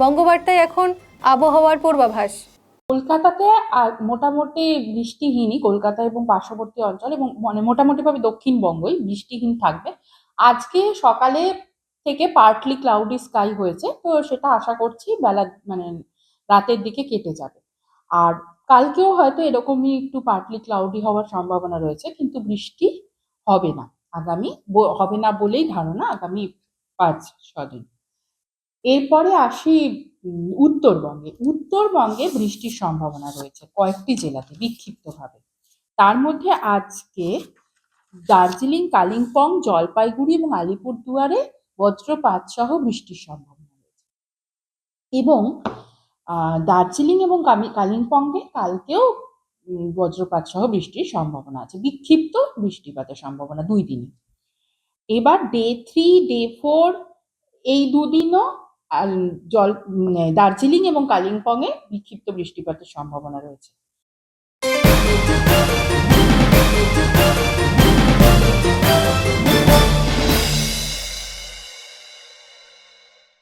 বঙ্গবার্তায় এখন আবহাওয়ার পূর্বাভাস। কলকাতাতে মোটামুটি বৃষ্টিহীনই কলকাতা এবং পার্শ্ববর্তী অঞ্চল এবং মানে মোটামুটিভাবে দক্ষিণবঙ্গই বৃষ্টিহীন থাকবে। আজকে সকালে থেকে পার্টলি ক্লাউডি স্কাই হয়েছে, তো সেটা আশা করছি বেলা মানে রাতের দিকে কেটে যাবে। আর কালকেও হয়তো এরকমই একটু পার্টলি ক্লাউডি হওয়ার সম্ভাবনা রয়েছে, কিন্তু বৃষ্টি হবে না। আগামী হবে না বলেই ধারণা আগামী পাঁচ ছদিন এরপরে আসি উত্তরবঙ্গে। উত্তরবঙ্গে বৃষ্টির সম্ভাবনা রয়েছে কয়েকটি জেলাতে বিক্ষিপ্তভাবে। তার মধ্যে আজকে দার্জিলিং, কালিম্পং, জলপাইগুড়ি এবং আলিপুরদুয়ারে বজ্রপাত সহ বৃষ্টির সম্ভাবনা রয়েছে। এবং দার্জিলিং এবং কালিম্পংয়ে কালকেও বজ্রপাত সহ বৃষ্টির সম্ভাবনা আছে। বিক্ষিপ্ত বৃষ্টিপাতের সম্ভাবনা দুই দিনই এবার ডে থ্রি ডে ফোর এই দুদিনও জল দার্জিলিং এবং কালিম্পংয়ে বিক্ষিপ্ত বৃষ্টিপাতের সম্ভাবনা রয়েছে।